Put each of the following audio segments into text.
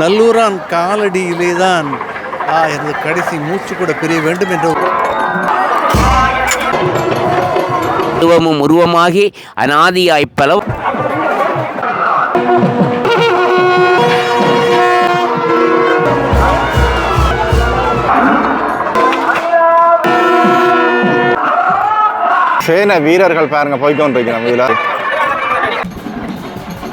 நல்லூரான் காலடியிலே தான் ஆ, எனது கடைசி மூச்சு கூட பிரிய வேண்டும் என்ற உருவமும் உருவமாகி அனாதியாய் பல சேன வீரர்கள் பாருங்க போயிட்டு வந்துருக்கிறோம் இதில்.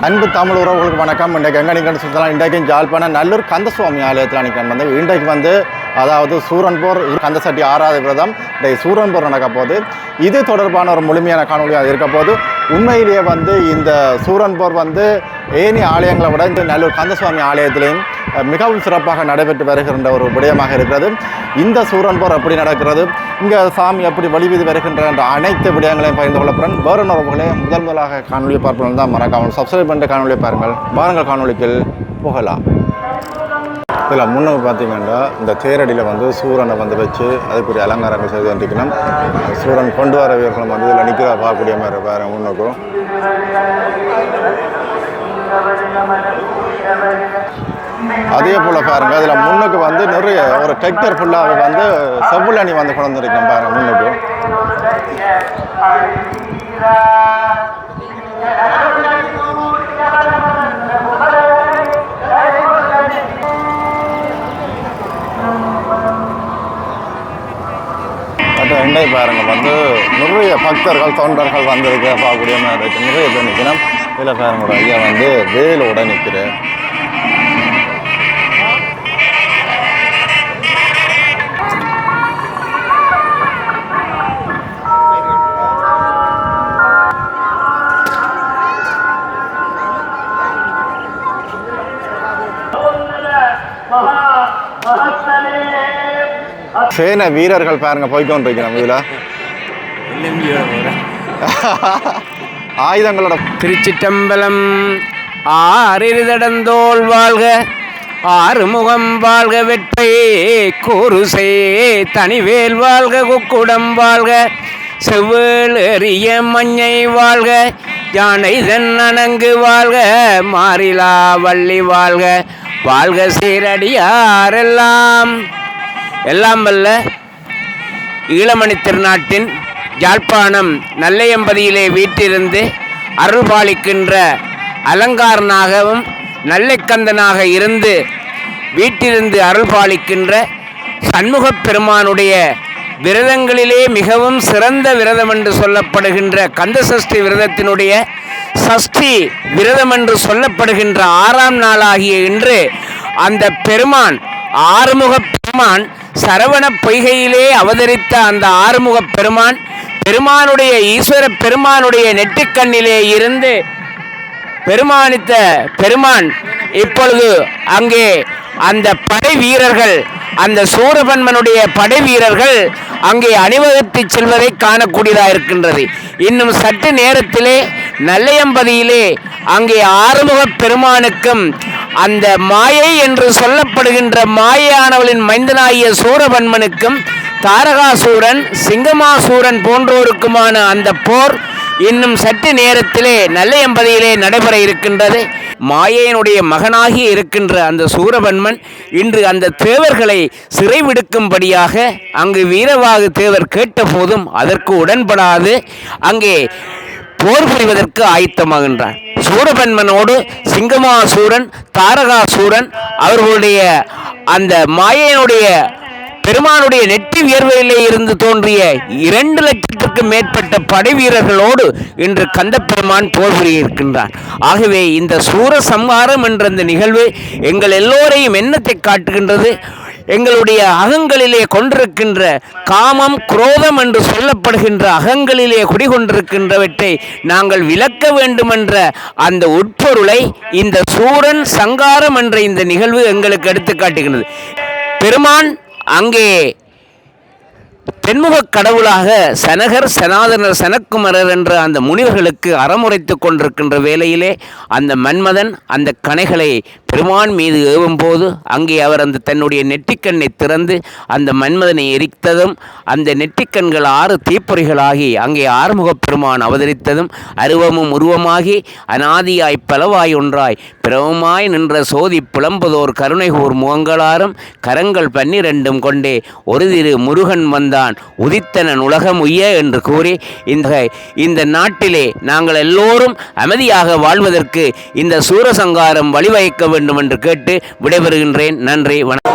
அன்பு தமிழ் உறவுகளுக்கு வணக்கம். இன்றைக்கு எங்கே நிற்கணும் சுற்றலாம் இன்றைக்கும் ஜாழ்ப்பாணம் நல்லூர் கந்தசுவாமி ஆலயத்தில் நிற்கணும் வந்து இன்றைக்கு வந்து அதாவது சூரன்போர் கந்தசட்டி ஆறாவது விரதம் இன்றைக்கு சூரன்போர் நடக்க போகுது. இது தொடர்பான ஒரு முழுமையான காணொலியாக இருக்க போது உண்மையிலேயே வந்து இந்த சூரன்போர் வந்து ஏனி ஆலயங்களை விட இந்த நல்லூர் கந்தசுவாமி ஆலயத்திலையும் மிகவும் சிறப்பாக நடைபெற்று வருகின்ற ஒரு விடயமாக இருக்கிறது. இந்த சூரன்போர் எப்படி நடக்கிறது. இங்கே சாமி எப்படி வழிவீதி வருகின்ற என்ற அனைத்து விடயங்களையும் பகிர்ந்து கொள்ளப்படுறேன் வேறு உணர்வுகளே முதல் முதலாக காணொலி பார்ப்பவர்கள் தான் மறக்காமல் சப்ஸ்கிரைப் பண்ணிட்டு காணொலியை பாருங்கள். வாருங்கள் காணொலிக்கில் போகலாம். இதில் முன்னே பார்த்தீங்கன்னா இந்த தேரடியில் வந்து சூரனை வந்து வச்சு அதுக்குரிய அலங்காரங்கள் செய்து கொண்டிருக்கணும். சூரன் கொண்டு வர வீரர்களும் வந்து இதில் நிற்கிற பார்க்கக்கூடிய மாதிரி வேறு முன்னுக்கும். அதே போல் பாருங்க அதில் முன்னுக்கு வந்து நிறைய ஒரு டெக்டர் ஃபுல்லாக வந்து செவ்வளணி வந்து கொண்டு வந்திருக்கணும் பாருங்க முன்னுக்கு. ரெண்டே பாருங்க வந்து நிறைய பக்தர்கள் தொண்டர்கள் வந்திருக்க பார்க்கக்கூடிய மாதிரி இருக்கு. நிறைய பேர் நிற்கணும். இதில் பாருங்க ஐயா வந்து வேலோட நிற்கிறேன் சேன வீரர்கள் பாருங்க போய்ட்டு வந்துருக்கிறோம் இதில். ஆயுதங்களோட திருச்சிட்டம்பலம் ஆறிருதடந்தோள் வாழ்க ஆறுமுகம் வாழ்க வெட்பை கூறுசே தனிவேல் வாழ்க குக்குடம் வாழ்க செவ்வேள் எறிய மஞ்சை வாழ்க யானை தன் அணங்கு வாழ்க மாறிலா வள்ளி வாழ்க வாழ்க சீரடியாரெல்லாம். எல்லாம் வல்ல ஈழமணி திருநாட்டின் யாழ்ப்பாணம் நல்லையம்பதியிலே வீட்டிருந்து அருள்பாலிக்கின்ற அலங்காரனாகவும் நல்லைக்கந்தனாக இருந்து வீட்டிலிருந்து அருள்பாலிக்கின்ற சண்முகப் பெருமானுடைய விரதங்களிலே மிகவும் சிறந்த விரதம் என்று சொல்லப்படுகின்ற கந்த சஷ்டி விரதத்தினுடைய சஷ்டி விரதம் என்று சொல்லப்படுகின்ற ஆறாம் நாளாகிய இன்று அந்த பெருமான் ஆறுமுக பெருமான் சரவண பொய்கையிலே அவதரித்த அந்த ஆறுமுக பெருமான் பெருமானுடைய ஈஸ்வர பெருமானுடைய நெற்றிக்கண்ணிலே இருந்து பெருமானித்த பெருமான் இப்பொழுது அங்கே அந்த படை வீரர்கள் அந்த சூரபன்மனுடைய படை வீரர்கள் அங்கே அணிவகுத்து செல்வதை காணக்கூடியதாக இருக்கின்றது. இன்னும் சற்று நேரத்திலே நல்லையம்பதியிலே அங்கே ஆறுமுக பெருமானுக்கும் அந்த மாயை என்று சொல்லப்படுகின்ற மாயானவளின் மைந்தனாகிய சூரபன்மனுக்கும் தாரகாசூரன் சிங்கமாசூரன் போன்றோருக்குமான அந்த போர் இன்னும் சற்று நேரத்திலே நல்லையம்பதியிலே நடைபெற இருக்கின்றது. மாயையனுடைய மகனாகி இருக்கின்ற அந்த சூரபன்மன் இன்று அந்த தேவர்களை சிறைவிடுக்கும்படியாக அங்கு வீரவாகு தேவர் கேட்டபோதும் அதற்கு உடன்படாது அங்கே போர் புரிவதற்கு ஆயத்தமாகின்றான். சூரபன்மனோடு சிங்கமாசூரன் தாரகாசூரன் அவர்களுடைய அந்த மாயையனுடைய பெருமானுடைய நெற்றி வியர்வையிலே இருந்து தோன்றிய இரண்டு லட்சத்திற்கு மேற்பட்ட படை வீரர்களோடு இன்று கந்தப்பெருமான் போர் புரியிருக்கின்றார் ஆகவே இந்த சூர சம்ஹாரம் என்ற இந்த நிகழ்வு எங்கள் எல்லோரையும் எண்ணத்தை காட்டுகின்றது. எங்களுடைய அகங்களிலே கொண்டிருக்கின்ற காமம் குரோதம் என்று சொல்லப்படுகின்ற அகங்களிலே குடிகொண்டிருக்கின்றவற்றை நாங்கள் விளக்க வேண்டுமென்ற அந்த உட்பொருளை இந்த சூரன் சங்காரம் என்ற இந்த நிகழ்வு எங்களுக்கு எடுத்து காட்டுகின்றது. பெருமான் அங்கே தென்முகக் கடவுளாக சனகர் சனாதனர் சனக்குமரர் என்ற அந்த முனிவர்களுக்கு அறமுறைத்து கொண்டிருக்கின்ற வேளையிலே அந்த மன்மதன் அந்த கணைகளை பெருமான் மீது ஏவும்போது அங்கே அவர் அந்த தன்னுடைய நெற்றிக்கண்ணை திறந்து அந்த மன்மதனை எரித்ததும் அந்த நெற்றிக்கண்கள் ஆறு தீப்பொறிகளாகி அங்கே ஆறுமுகப் பெருமான் அவதரித்ததும் அருவமும் உருவமாகி அனாதியாய் பலவாய் ஒன்றாய் பிரமமாய் நின்ற சோதி புலம்புதோர் கருணைகூர் முகங்களாரும் கரங்கள் பன்னிரண்டும் கொண்டே ஒரு திரு முருகன் வந்தான். உதித்தனன் உலகம் உய்ய என்று கூறி இந்த இந்த நாட்டிலே நாங்கள் எல்லோரும் அமைதியாக வாழ்வதற்கு இந்த சூரசங்காரம் வழிவகைக்க வேண்டும் என்று கேட்டு விடைபெறுகின்றேன். நன்றி வணக்கம்.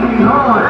Lord.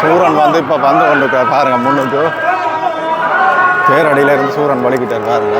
சூரன் வந்து இப்போ வந்து கொண்டு பாருங்கள் பாருங்க முன்னுக்கு. தேரடியில இருந்து சூரன் வலிக்கிட்டார் பாருங்க.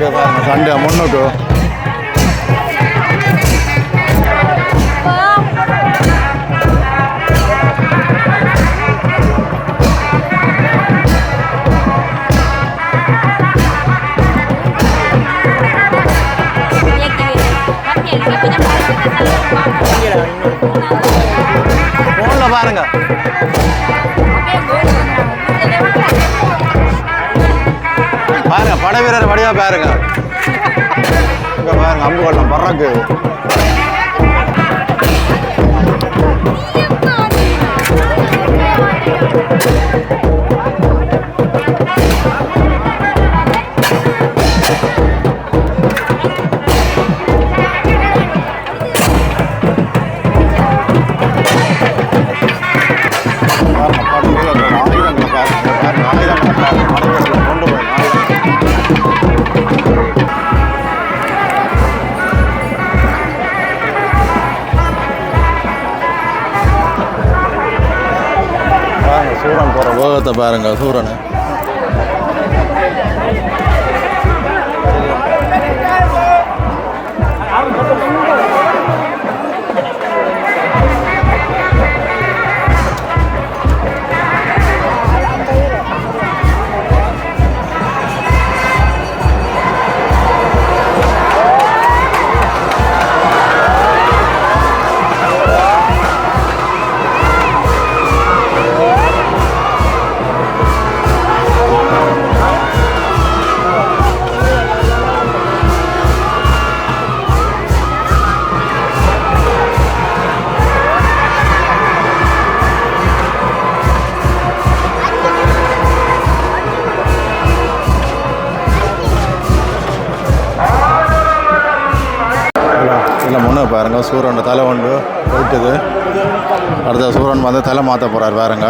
பாருங்க சண்டே முன்னுக்கு ஃபோனில் பாருங்க. பாருங்க பட வீரர் வடிவா பாருங்க இங்க பாருங்க அம்பு கொள்ளம் பறக்கு போற பாருங்க சூரனை. முன்னே பாருங்க சூரன் தலை ஒன்று போயிட்டுது. அடுத்த சூரன் வந்து தலை மாற்ற போகிறார் பாருங்க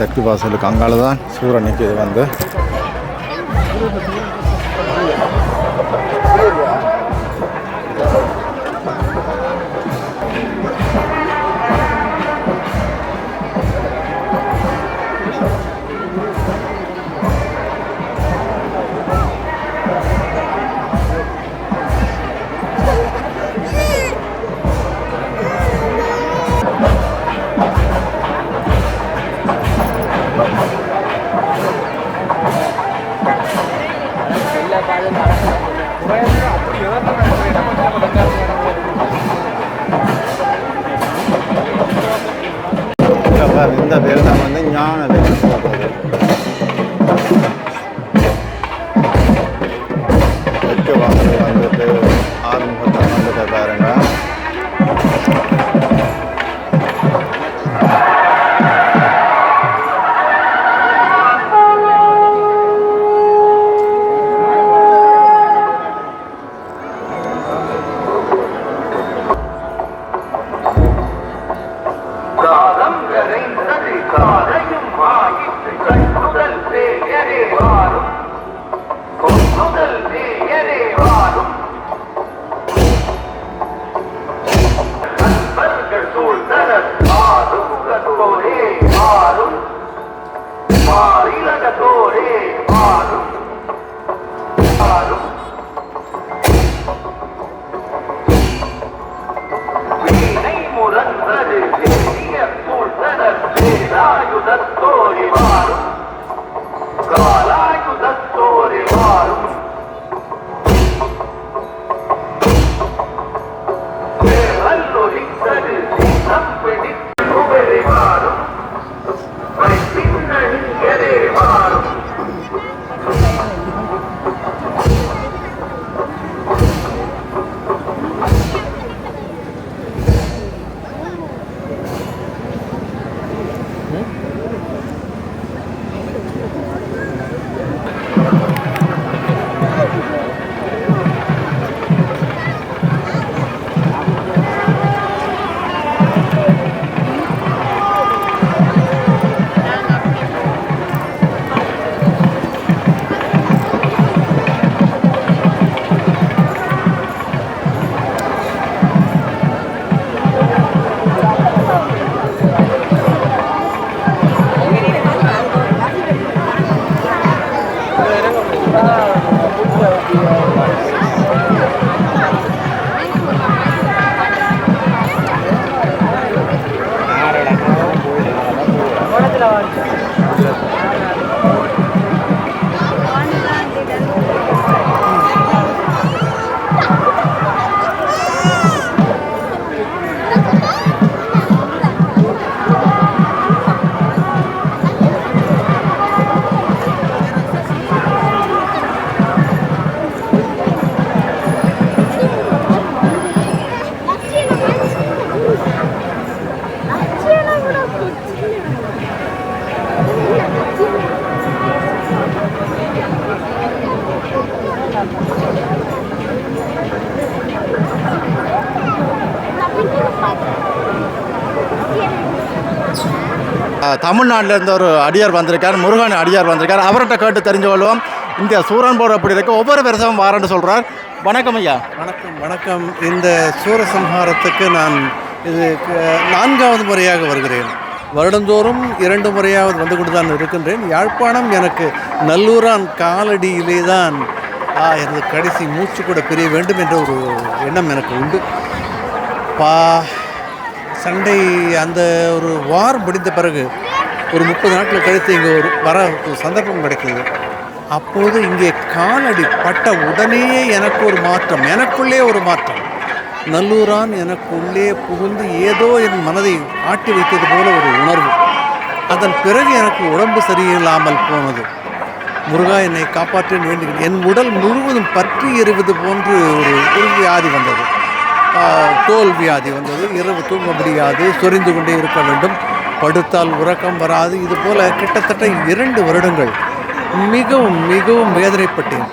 தெற்கு வாசலுக்கு அங்கால தான் சூரியன் நிற்கிது வந்து. 감사합니다. தமிழ்நாட்டிலேருந்து ஒரு அடியார் வந்திருக்கார் முருகன் அடியார் வந்திருக்கார். அவர்கிட்ட கேட்டு தெரிஞ்சு கொள்வோம் இந்த சூரன் போர் அப்படி இருக்கு. ஒவ்வொரு வருஷமும் வாரன்னு சொல்கிறார் வணக்கம் ஐயா. வணக்கம் வணக்கம். இந்த சூரசம்ஹாரத்துக்கு நான் இது நான்காவது முறையாக வருகிறேன். வருடந்தோறும் இரண்டு முறையாவது வந்து கொண்டு தான் இருக்கின்றேன். யாழ்ப்பாணம் எனக்கு நல்லூரான் காலடியிலே தான் ஆ, எனது கடைசி மூச்சு கூட பிரிய வேண்டும் என்ற ஒரு எண்ணம் எனக்கு உண்டு. பா சண்டை அந்த ஒரு வார் முடிந்த பிறகு ஒரு முப்பது நாட்கள் கழித்து இங்கே ஒரு வர ஒரு சந்தர்ப்பம் கிடைக்கிறது அப்போது இங்கே காலடி பட்ட உடனேயே எனக்கு ஒரு மாற்றம் எனக்குள்ளே ஒரு மாற்றம். நல்லூரான் எனக்குள்ளே புகுந்து ஏதோ என் மனதை ஆட்டி வைத்தது போல ஒரு உணர்வு. அதன் பிறகு எனக்கு உடம்பு சரியில்லாமல் போனது. முருகா என்னை காப்பாற்றேன் வேண்டுகிறேன். என் உடல் முழுவதும் பற்றி எறிவது போன்று ஒரு ஒரு வியாதி வந்தது. தோல் வியாதி வந்தது இரவு தூங்க முடியாது சொரிந்து கொண்டே இருக்க வேண்டும். படுத்தால் உறக்கம் வராது. இது போல கிட்டத்தட்ட இரண்டு வருடங்கள் மிகவும் மிகவும் வேதனைப்பட்டேன்.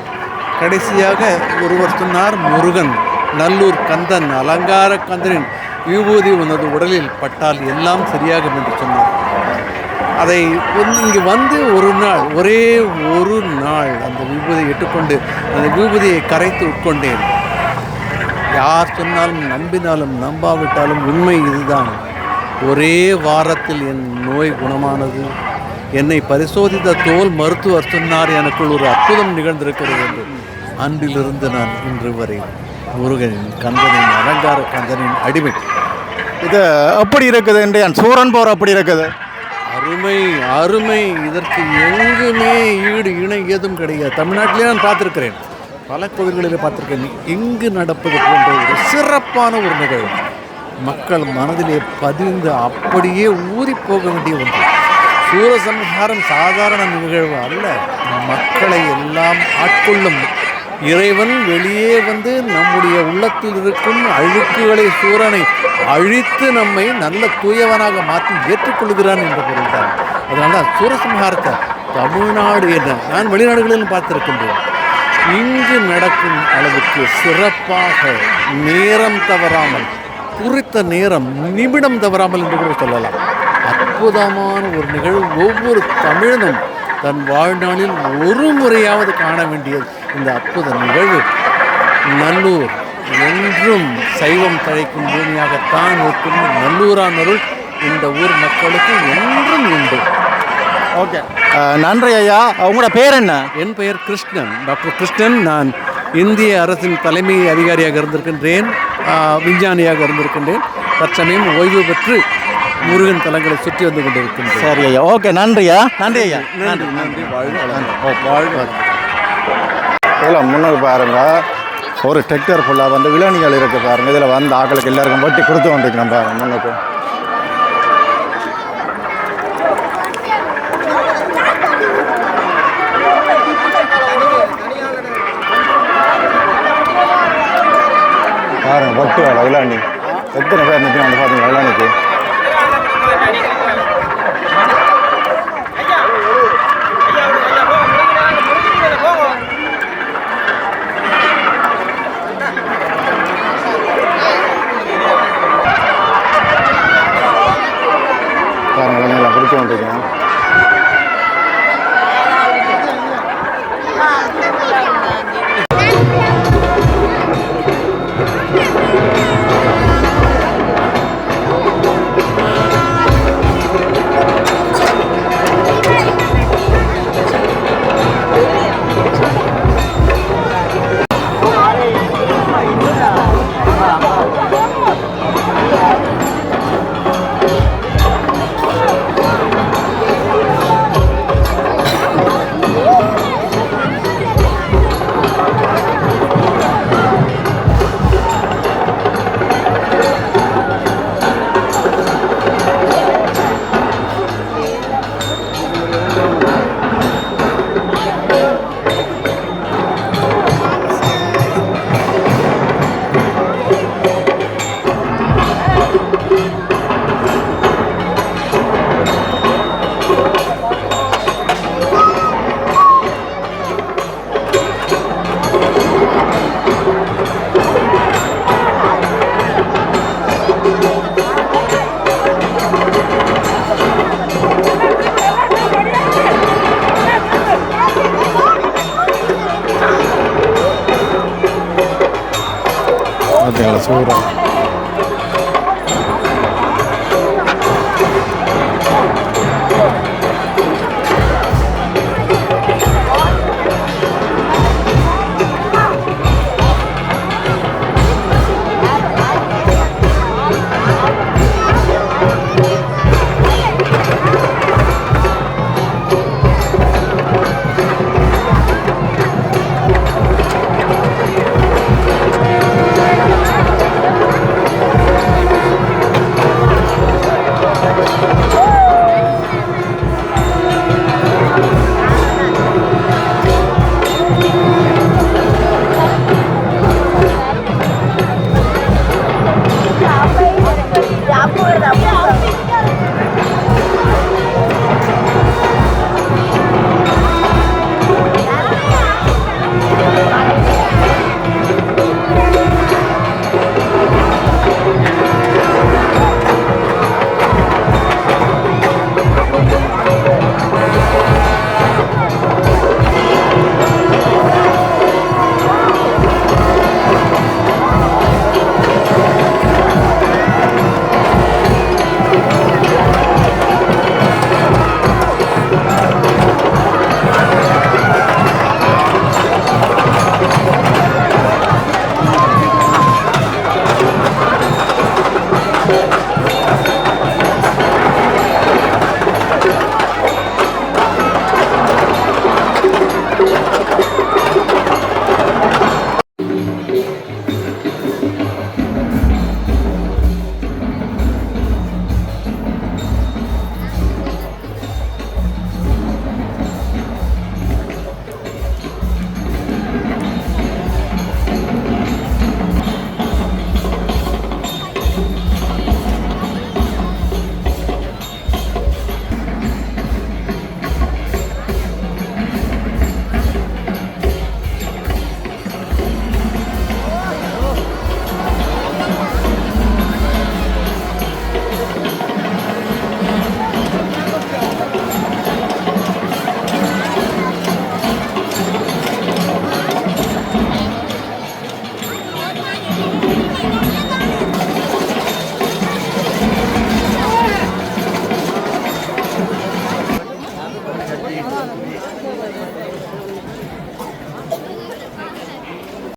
கடைசியாக ஒருவர் சொன்னார் முருகன் நல்லூர் கந்தன் அலங்கார கந்தனின் விபூதி உனது உடலில் பட்டால் எல்லாம் சரியாகும் என்று சொன்னார். அதை வந்து வந்து ஒரு நாள் ஒரே ஒரு நாள் அந்த விபூதியை இட்டுக்கொண்டு அந்த விபூதியை கரைத்து உட்கொண்டேன். யார் சொன்னாலும் நம்பினாலும் நம்பாவிட்டாலும் உண்மை இதுதான். ஒரே வாரத்தில் என் நோய் குணமானது. என்னை பரிசோதித்த தோல் மருத்துவர் சொன்னார் எனக்குள் ஒரு அற்புதம் நிகழ்ந்திருக்கிறது என்று. அன்றிலிருந்து நான் இன்று வரை முருகனின் கந்தனின் அலங்கார கந்தனின் அடிமை. இது எப்படி இருக்குது என்று என் சூரன் போர் எப்படி இருக்குது. அருமை அருமை. இதற்கு எங்குமே ஈடு இணை ஏதும் கிடையாது. தமிழ்நாட்டிலே நான் பார்த்துருக்கிறேன். பல கோவில்களில் பார்த்துருக்கேன். இங்கு நடப்பது போன்ற ஒரு சிறப்பான ஒரு நிகழ்வு. மக்கள் மனதிலே பதிந்து அப்படியே ஊறி போக வேண்டிய ஒன்று. சூரசம்ஹாரம் சாதாரண நிகழ்வு அல்ல. மக்களை எல்லாம் ஆட்கொள்ளும். இறைவன் வெளியே வந்து நம்முடைய உள்ளத்தில் இருக்கும் அழுக்குகளை சூரனை அழித்து நம்மை நல்ல தூயவனாக மாற்றி ஏற்றுக்கொள்கிறான் என்ற பொருள்தான். அதனால தான் சூரசம்ஹாரத்தை தமிழ்நாடு என்ன நான் வெளிநாடுகளிலும் பார்த்திருக்கின்றேன். இங்கு நடக்கும் அளவுக்கு சிறப்பாக நேரம் தவறாமல் குறித்த நேரம் நிமிடம் தவறாமல் என்று கூட சொல்லலாம். அற்புதமான ஒரு நிகழ்வு. ஒவ்வொரு தமிழனும் தன் வாழ்நாளில் ஒரு முறையாவது காண வேண்டியது இந்த அற்புத நிகழ்வு. நல்லூர் என்றும் சைவம் தழைக்கும் பூமியாகத்தான் இருக்கும். நல்லூரானருள் இந்த ஊர் மக்களுக்கு என்றும் உண்டு. ஓகே. நன்றி ஐயா. உங்களோட பேர் என்ன? என் பெயர் கிருஷ்ணன். டாக்டர் கிருஷ்ணன் நான் இந்திய அரசின் தலைமை அதிகாரியாக இருந்திருக்கின்றேன். விஞ்ஞானியாக இருந்திருக்கின்றேன். தற்சமயம் ஓய்வு பெற்று முருகன் தலங்களை சுற்றி வந்து கொண்டிருக்கின்றேன். சரி ஐயா. ஓகே நன்றியா நன்றி ஐயா. நன்றி நன்றி வாழ்க வளமுடன். வாழ்க வளமுடன். இதில் முன்னுக்கு பாருங்க. ஒரு டெக்டர் ஃபுல்லாக வந்து இளநிகள் இருக்கு பாருங்க. இதில் வந்து ஆக்களுக்கு எல்லாருக்கும் வட்டி கொடுத்து வந்துருக்கணும் பாருங்க. முன்னுக்கு. பக்தி வேலை இளநி எத்தனை பேர் நிற்கும் வந்து பார்த்தீங்க இளநிக்கு